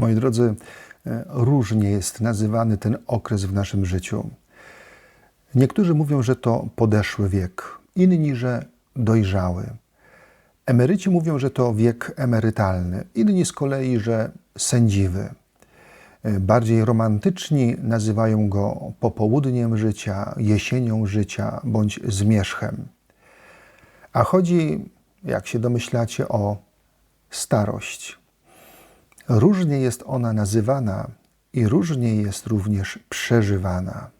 Moi drodzy, e, różnie jest nazywany ten okres w naszym życiu. Niektórzy mówią, że to podeszły wiek, inni, że dojrzały. Emeryci mówią, że to wiek emerytalny, inni z kolei, że sędziwy. E, bardziej romantyczni nazywają go popołudniem życia, jesienią życia bądź zmierzchem. A chodzi, jak się domyślacie, o starość. Różnie jest ona nazywana i różnie jest również przeżywana.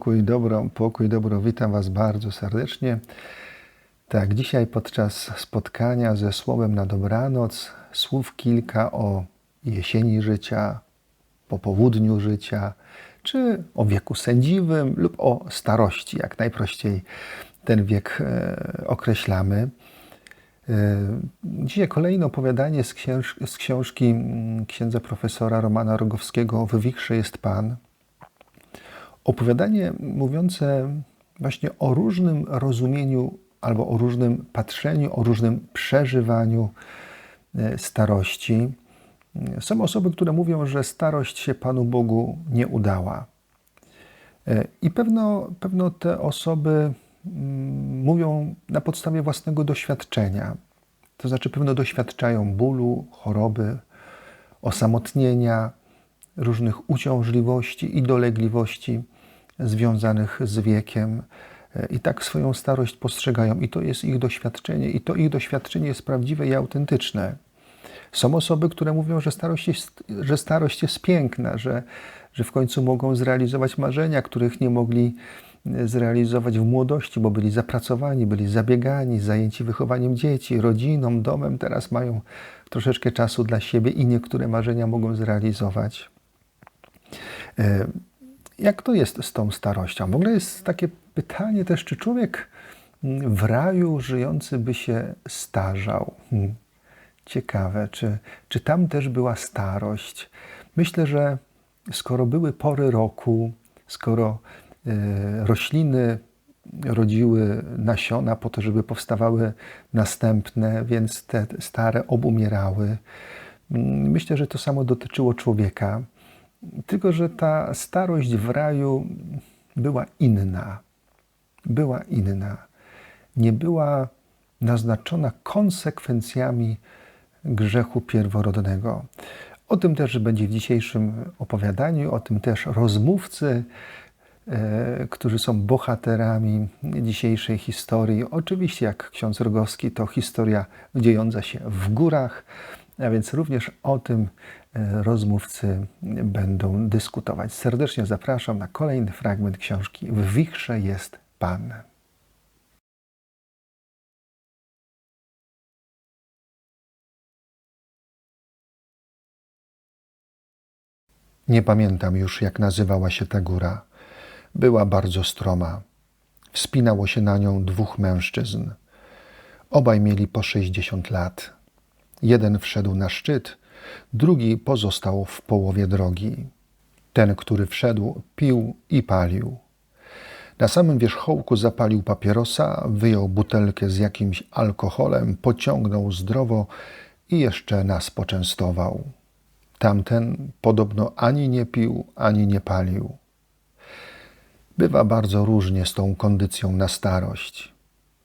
Pokój, dobro, pokój, dobro. Witam Was bardzo serdecznie. Tak, dzisiaj podczas spotkania ze Słowem na dobranoc słów kilka o jesieni życia, po południu życia, czy o wieku sędziwym lub o starości, jak najprościej ten wiek e, określamy. E, dzisiaj kolejne opowiadanie z, książ z książki mm, księdza profesora Romana Rogowskiego Wywichrze jest Pan – Opowiadanie mówiące właśnie o różnym rozumieniu albo o różnym patrzeniu, o różnym przeżywaniu e, starości. Są osoby, które mówią, że starość się Panu Bogu nie udała. E, I pewno, pewno te osoby mm, mówią na podstawie własnego doświadczenia. To znaczy, pewno doświadczają bólu, choroby, osamotnienia, różnych uciążliwości i dolegliwości związanych z wiekiem. E, I tak swoją starość postrzegają, i to jest ich doświadczenie, i to ich doświadczenie jest prawdziwe i autentyczne. Są osoby, które mówią, że starość jest, że starość jest piękna, że, że w końcu mogą zrealizować marzenia, których nie mogli e, zrealizować w młodości, bo byli zapracowani, byli zabiegani, zajęci wychowaniem dzieci, rodziną, domem. Teraz mają troszeczkę czasu dla siebie i niektóre marzenia mogą zrealizować. E, jak to jest z tą starością? W ogóle jest takie pytanie też, czy człowiek w raju żyjący by się starzał? Hmm. Ciekawe, czy, czy tam też była starość? Myślę, że skoro były pory roku, skoro y, rośliny rodziły nasiona po to, żeby powstawały następne, więc te stare obumierały. Hmm, myślę, że to samo dotyczyło człowieka. Tylko, że ta starość w raju była inna. Była inna. Nie była naznaczona konsekwencjami grzechu pierworodnego. O tym też będzie w dzisiejszym opowiadaniu, o tym też rozmówcy, e, którzy są bohaterami dzisiejszej historii. Oczywiście, jak ksiądz Rogowski, to historia dziejąca się w górach, a więc również o tym rozmówcy będą dyskutować. Serdecznie zapraszam na kolejny fragment książki W wichrze jest Pan. Nie pamiętam już, jak nazywała się ta góra. Była bardzo stroma. Wspinało się na nią dwóch mężczyzn. Obaj mieli po sześćdziesiąt lat. Jeden wszedł na szczyt, drugi pozostał w połowie drogi. Ten, który wszedł, pił i palił. Na samym wierzchołku zapalił papierosa, wyjął butelkę z jakimś alkoholem, pociągnął zdrowo i jeszcze nas poczęstował. Tamten podobno ani nie pił, ani nie palił. Bywa bardzo różnie z tą kondycją na starość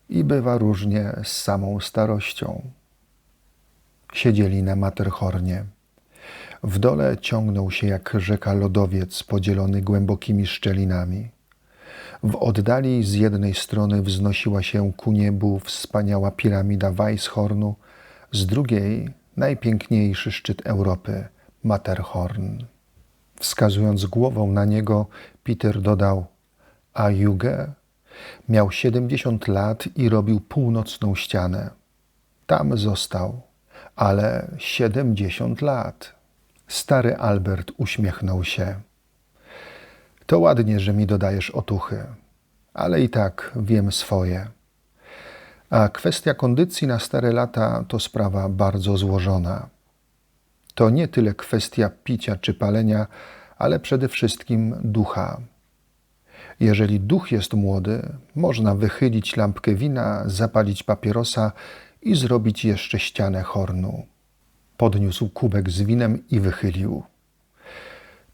i bywa różnie z samą starością. Siedzieli na Materhornie. W dole ciągnął się jak rzeka lodowiec podzielony głębokimi szczelinami. W oddali z jednej strony wznosiła się ku niebu wspaniała piramida Weisshornu, z drugiej najpiękniejszy szczyt Europy, Matterhorn. Wskazując głową na niego, Peter dodał: A Juge miał siedemdziesiąt lat i robił północną ścianę. Tam został ale siedemdziesiąt lat. Stary Albert uśmiechnął się. To ładnie, że mi dodajesz otuchy, ale i tak wiem swoje. A kwestia kondycji na stare lata to sprawa bardzo złożona. To nie tyle kwestia picia czy palenia, ale przede wszystkim ducha. Jeżeli duch jest młody, można wychylić lampkę wina, zapalić papierosa i zrobić jeszcze ścianę hornu. Podniósł kubek z winem i wychylił.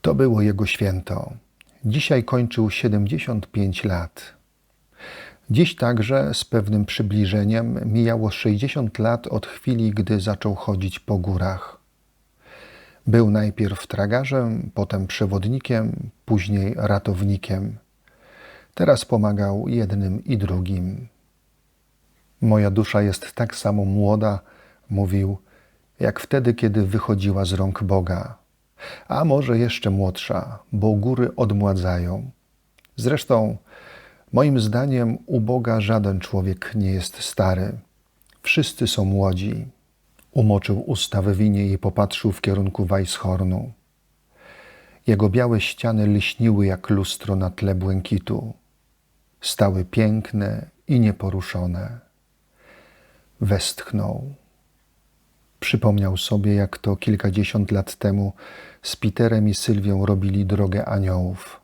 To było jego święto. Dzisiaj kończył 75 lat. Dziś także z pewnym przybliżeniem mijało 60 lat od chwili, gdy zaczął chodzić po górach. Był najpierw tragarzem, potem przewodnikiem, później ratownikiem. Teraz pomagał jednym i drugim. Moja dusza jest tak samo młoda, mówił, jak wtedy, kiedy wychodziła z rąk Boga. A może jeszcze młodsza, bo góry odmładzają. Zresztą, moim zdaniem, u Boga żaden człowiek nie jest stary. Wszyscy są młodzi. Umoczył usta w winie i popatrzył w kierunku Weisshornu. Jego białe ściany lśniły jak lustro na tle błękitu. Stały piękne i nieporuszone. Westchnął. Przypomniał sobie, jak to kilkadziesiąt lat temu z Peterem i Sylwią robili drogę aniołów.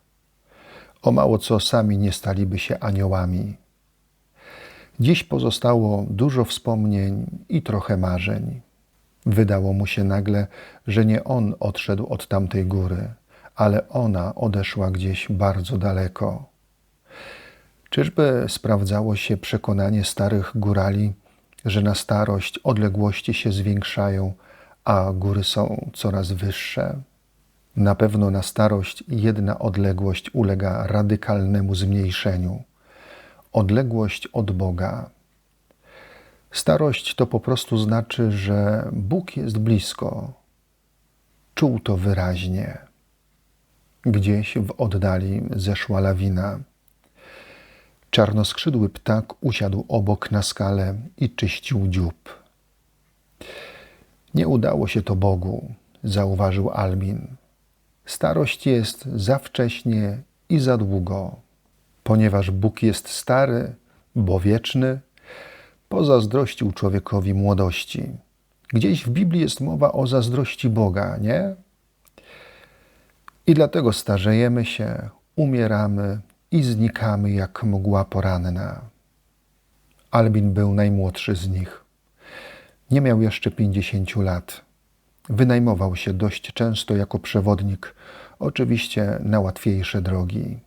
O mało co sami nie staliby się aniołami. Dziś pozostało dużo wspomnień i trochę marzeń. Wydało mu się nagle, że nie on odszedł od tamtej góry, ale ona odeszła gdzieś bardzo daleko. Czyżby sprawdzało się przekonanie starych górali, że na starość odległości się zwiększają, a góry są coraz wyższe? Na pewno na starość jedna odległość ulega radykalnemu zmniejszeniu odległość od Boga. Starość to po prostu znaczy, że Bóg jest blisko. Czuł to wyraźnie. Gdzieś w oddali zeszła lawina. Czarnoskrzydły ptak usiadł obok na skale i czyścił dziób. Nie udało się to Bogu, zauważył Albin. Starość jest za wcześnie i za długo. Ponieważ Bóg jest stary, bo wieczny, pozazdrościł człowiekowi młodości. Gdzieś w Biblii jest mowa o zazdrości Boga, nie? I dlatego starzejemy się, umieramy i znikamy jak mgła poranna. Albin był najmłodszy z nich. Nie miał jeszcze pięćdziesięciu lat. Wynajmował się dość często jako przewodnik, oczywiście na łatwiejsze drogi.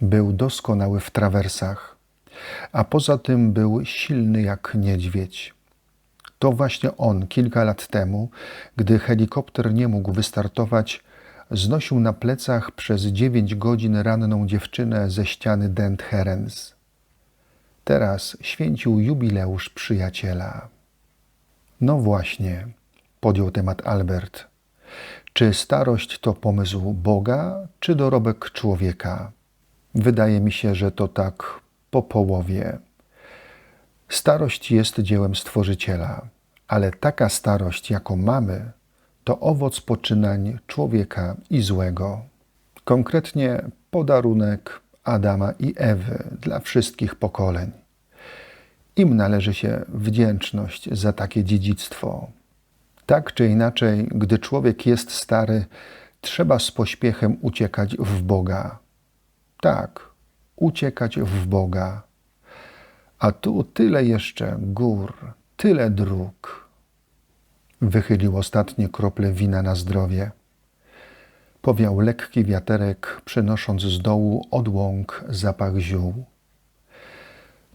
Był doskonały w trawersach, a poza tym był silny jak niedźwiedź. To właśnie on kilka lat temu, gdy helikopter nie mógł wystartować, znosił na plecach przez dziewięć godzin ranną dziewczynę ze ściany Dent Herens. Teraz święcił jubileusz przyjaciela. No właśnie, podjął temat Albert. Czy starość to pomysł Boga, czy dorobek człowieka? Wydaje mi się, że to tak po połowie. Starość jest dziełem Stworzyciela, ale taka starość, jaką mamy, to owoc poczynań człowieka i złego. Konkretnie podarunek Adama i Ewy dla wszystkich pokoleń. Im należy się wdzięczność za takie dziedzictwo. Tak czy inaczej, gdy człowiek jest stary, trzeba z pośpiechem uciekać w Boga tak, uciekać w Boga. A tu tyle jeszcze gór, tyle dróg. Wychylił ostatnie krople wina na zdrowie. Powiał lekki wiaterek, przynosząc z dołu od łąk zapach ziół.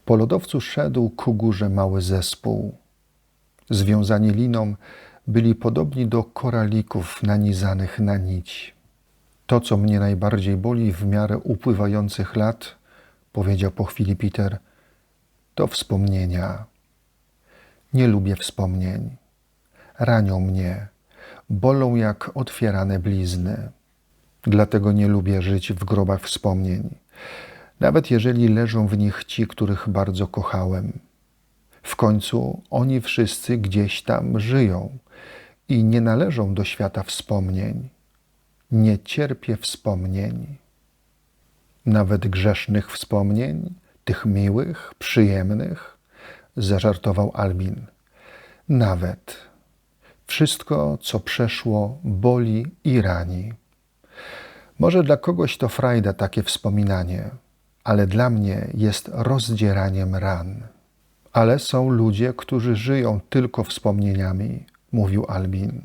Po lodowcu szedł ku górze mały zespół. Związani liną byli podobni do koralików nanizanych na nić. To, co mnie najbardziej boli w miarę upływających lat, powiedział po chwili Peter, to wspomnienia. Nie lubię wspomnień. Ranią mnie, bolą jak otwierane blizny. Dlatego nie lubię żyć w grobach wspomnień, nawet jeżeli leżą w nich ci, których bardzo kochałem. W końcu oni wszyscy gdzieś tam żyją i nie należą do świata wspomnień nie cierpię wspomnień, nawet grzesznych wspomnień, tych miłych, przyjemnych, zażartował Albin. Nawet. Wszystko, co przeszło, boli i rani. Może dla kogoś to frajda takie wspominanie, ale dla mnie jest rozdzieraniem ran. Ale są ludzie, którzy żyją tylko wspomnieniami, mówił Albin.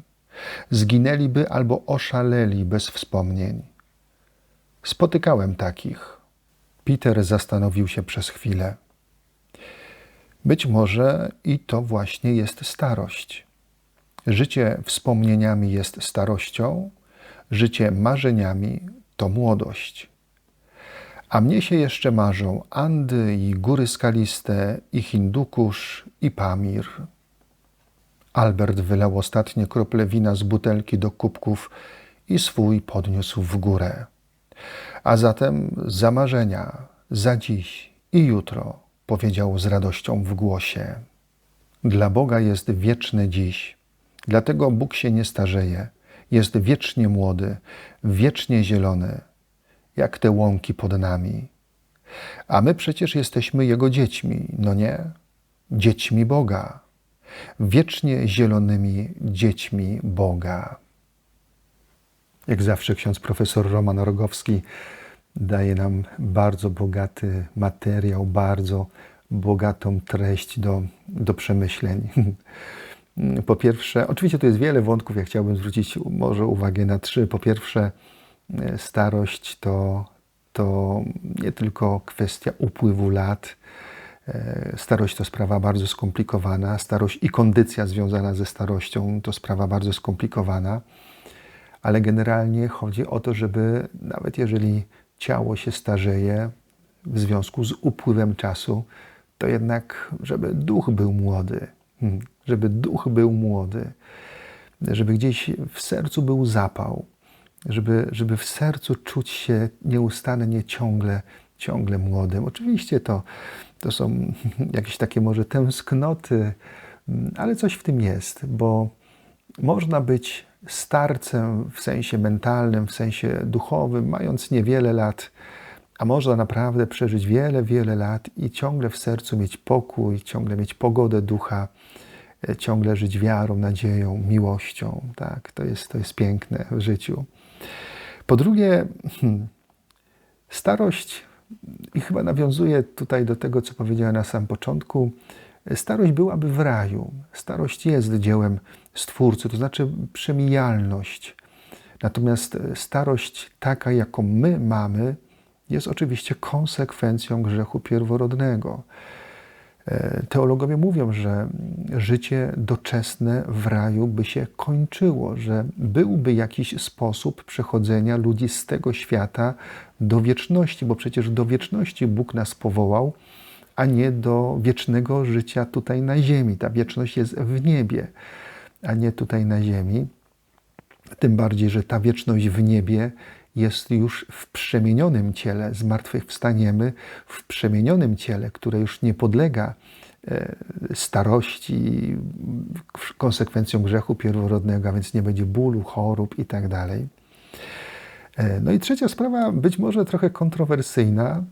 Zginęliby albo oszaleli bez wspomnień. Spotykałem takich. Peter zastanowił się przez chwilę. Być może i to właśnie jest starość. Życie wspomnieniami jest starością, życie marzeniami to młodość. A mnie się jeszcze marzą Andy i góry skaliste, i Hindukusz, i Pamir. Albert wylał ostatnie krople wina z butelki do kubków i swój podniósł w górę. A zatem za marzenia, za dziś i jutro, powiedział z radością w głosie. Dla Boga jest wieczny dziś, dlatego Bóg się nie starzeje, jest wiecznie młody, wiecznie zielony, jak te łąki pod nami. A my przecież jesteśmy Jego dziećmi, no nie? Dziećmi Boga, wiecznie zielonymi dziećmi Boga. Jak zawsze ksiądz profesor Roman Rogowski daje nam bardzo bogaty materiał, bardzo bogatą treść do, do przemyśleń. Po pierwsze, oczywiście tu jest wiele wątków, ja chciałbym zwrócić może uwagę na trzy. Po pierwsze, starość to, to nie tylko kwestia upływu lat. Starość to sprawa bardzo skomplikowana. Starość i kondycja związana ze starością to sprawa bardzo skomplikowana ale generalnie chodzi o to, żeby nawet jeżeli ciało się starzeje w związku z upływem czasu, to jednak, żeby duch był młody, hmm, żeby duch był młody, żeby gdzieś w sercu był zapał, żeby, żeby w sercu czuć się nieustannie ciągle, ciągle młodym. Oczywiście to, to są jakieś takie może tęsknoty, ale coś w tym jest, bo można być starcem w sensie mentalnym, w sensie duchowym, mając niewiele lat, a można naprawdę przeżyć wiele, wiele lat i ciągle w sercu mieć pokój, ciągle mieć pogodę ducha, ciągle żyć wiarą, nadzieją, miłością. Tak, to jest, to jest piękne w życiu. Po drugie, hmm, starość, i chyba nawiązuje tutaj do tego, co powiedziałem na samym początku, Starość byłaby w raju. Starość jest dziełem Stwórcy, to znaczy przemijalność. Natomiast starość taka, jaką my mamy, jest oczywiście konsekwencją grzechu pierworodnego. E, teologowie mówią, że życie doczesne w raju by się kończyło, że byłby jakiś sposób przechodzenia ludzi z tego świata do wieczności, bo przecież do wieczności Bóg nas powołał a nie do wiecznego życia tutaj na ziemi. Ta wieczność jest w niebie, a nie tutaj na ziemi. Tym bardziej, że ta wieczność w niebie jest już w przemienionym ciele. Zmartwychwstaniemy w przemienionym ciele, które już nie podlega e, starości, konsekwencjom grzechu pierworodnego, a więc nie będzie bólu, chorób itd. Tak e, no i trzecia sprawa, być może trochę kontrowersyjna,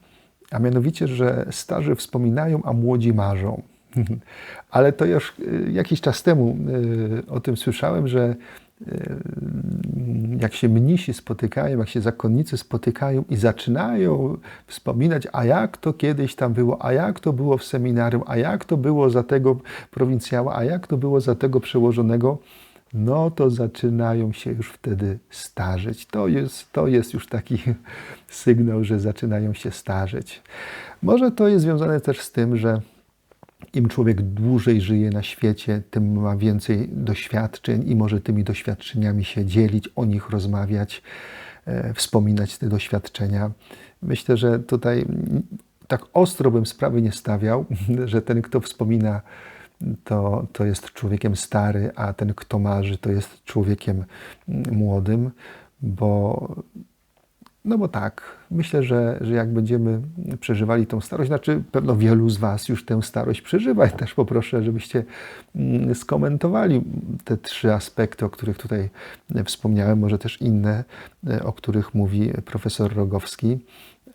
a mianowicie, że starzy wspominają, a młodzi marzą. Ale to już y, jakiś czas temu y, o tym słyszałem, że y, jak się mnisi spotykają, jak się zakonnicy spotykają i zaczynają wspominać, a jak to kiedyś tam było, a jak to było w seminarium, a jak to było za tego prowincjała, a jak to było za tego przełożonego, no to zaczynają się już wtedy starzeć. To jest, to jest już taki sygnał, że zaczynają się starzeć. Może to jest związane też z tym, że im człowiek dłużej żyje na świecie, tym ma więcej doświadczeń i może tymi doświadczeniami się dzielić, o nich rozmawiać, e, wspominać te doświadczenia. Myślę, że tutaj tak ostro bym sprawy nie stawiał, że ten, kto wspomina to, to jest człowiekiem stary, a ten, kto marzy, to jest człowiekiem młodym, bo no bo tak, myślę, że, że jak będziemy przeżywali tą starość, znaczy pewno wielu z Was już tę starość przeżywa. I też poproszę, żebyście mm, skomentowali te trzy aspekty, o których tutaj wspomniałem, może też inne, o których mówi profesor Rogowski.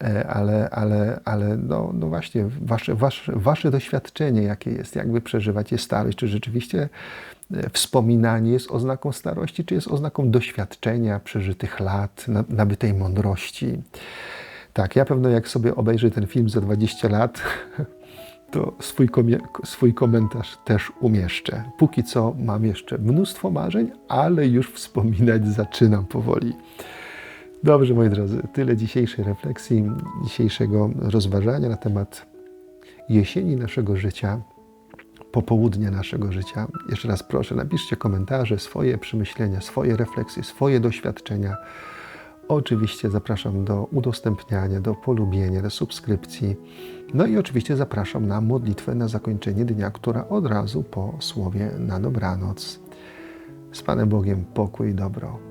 E, ale, ale, ale no, no właśnie, wasze, wasze, wasze doświadczenie, jakie jest, jak wy przeżywacie starość, czy rzeczywiście e, wspominanie jest oznaką starości, czy jest oznaką doświadczenia, przeżytych lat, na- nabytej mądrości. Tak, ja pewno jak sobie obejrzę ten film za 20 lat, to swój, swój komentarz też umieszczę. Póki co mam jeszcze mnóstwo marzeń, ale już wspominać zaczynam powoli. Dobrze, moi drodzy, tyle dzisiejszej refleksji, dzisiejszego rozważania na temat jesieni naszego życia, popołudnia naszego życia. Jeszcze raz proszę, napiszcie komentarze, swoje przemyślenia, swoje refleksje, swoje doświadczenia. Oczywiście zapraszam do udostępniania, do polubienia, do subskrypcji. No i oczywiście zapraszam na modlitwę na zakończenie dnia, która od razu po słowie na dobranoc. Z Panem Bogiem pokój i dobro.